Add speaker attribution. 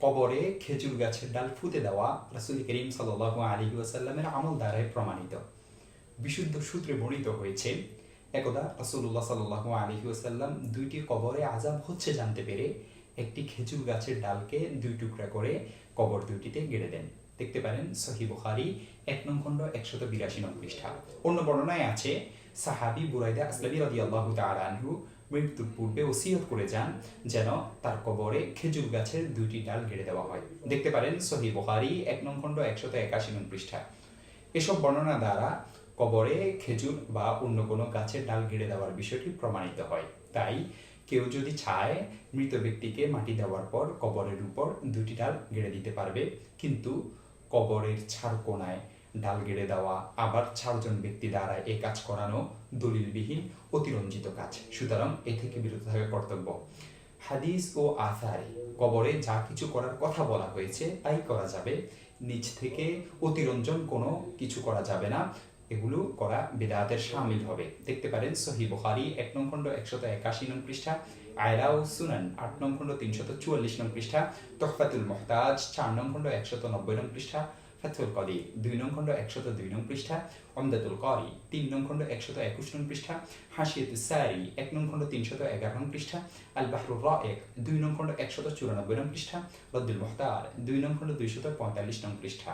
Speaker 1: কবরে খেজুর গাছের ডাল ফুতে দেওয়া রাসুল করিম সাল আলী ওয়াসাল্লামের আমল দ্বারাই প্রমাণিত। বিশুদ্ধ সূত্রে বর্ণিত হয়েছে, একদা রাসুল্লাহ সাল আলী ওয়াসাল্লাম দুইটি কবরে আজাব হচ্ছে জানতে পেরে একটি খেজুর গাছের ডালকে দুই টুকরা করে কবর দুইটিতে গেড়ে দেন। দেখতে পারেন সহি বুখারি, এক নং খণ্ড, একশত বিরাশি নং পৃষ্ঠা। অন্য বর্ণনায় আছে, সাহাবি বুরাইদা আসলামী রাদি আল্লাহ আনহু মৃত্যুর পূর্বে ওসিয়ত করে যান যেন তার কবরে খেজুর গাছের দুইটি ডাল গেড়ে দেওয়া হয়। দেখতে পারেন সহি বুখারি, এক নং খণ্ড, একশত একাশি নং পৃষ্ঠা। এসব বর্ণনা দ্বারা কবরে খেজুর বা অন্য কোনো গাছের ডাল গেড়ে দেওয়ার বিষয়টি প্রমাণিত হয়। তাই কেউ যদি চায় মৃত ব্যক্তিকে মাটি দেওয়ার পর কবরের উপর দুটি ডাল গেড়ে দিতে পারবে, কিন্তু কবরের ছাড় কোনায় ডাল গেড়ে দেওয়া, আবার চারজন ব্যক্তি দ্বারা এ কাজ করানো দলিলবিহীন, অতিরঞ্জিত কাজ। সুতরাং এ থেকে বিরত থাকা কর্তব্য। হাদিস ও আসারে কবরে যা কিছু করার কথা বলা হয়েছে, তাই করা যাবে। নিচ থেকে অতিরঞ্জন কোনো কিছু করা যাবে না। এগুলো করা বেদাতের সামিল হবে। দেখতে পারেন সহি বুখারি এক নং খণ্ড একশত একাশি নং পৃষ্ঠা, আয়রাও সুনান আট নং খণ্ড তিনশত চুয়াল্লিশ নং পৃষ্ঠা, তোহফাতুল মহতাজ চার নং খণ্ড একশত নব্বই নং পৃষ্ঠা ফাতুল কদির দুই নং খণ্ড একশত দুই নং পৃষ্ঠা, অমদাতুল করি তিন নং খণ্ড একশত একুশ নং পৃষ্ঠা হাসিয়ত সারি এক নং খণ্ড তিনশত এগারো নং পৃষ্ঠা আল বাহরুর এক দুই নং খণ্ড একশত চুরানব্বই নং পৃষ্ঠা, রদ্দুল মোহতার দুই নং খণ্ড দুইশত পঁয়তাল্লিশ নং পৃষ্ঠা।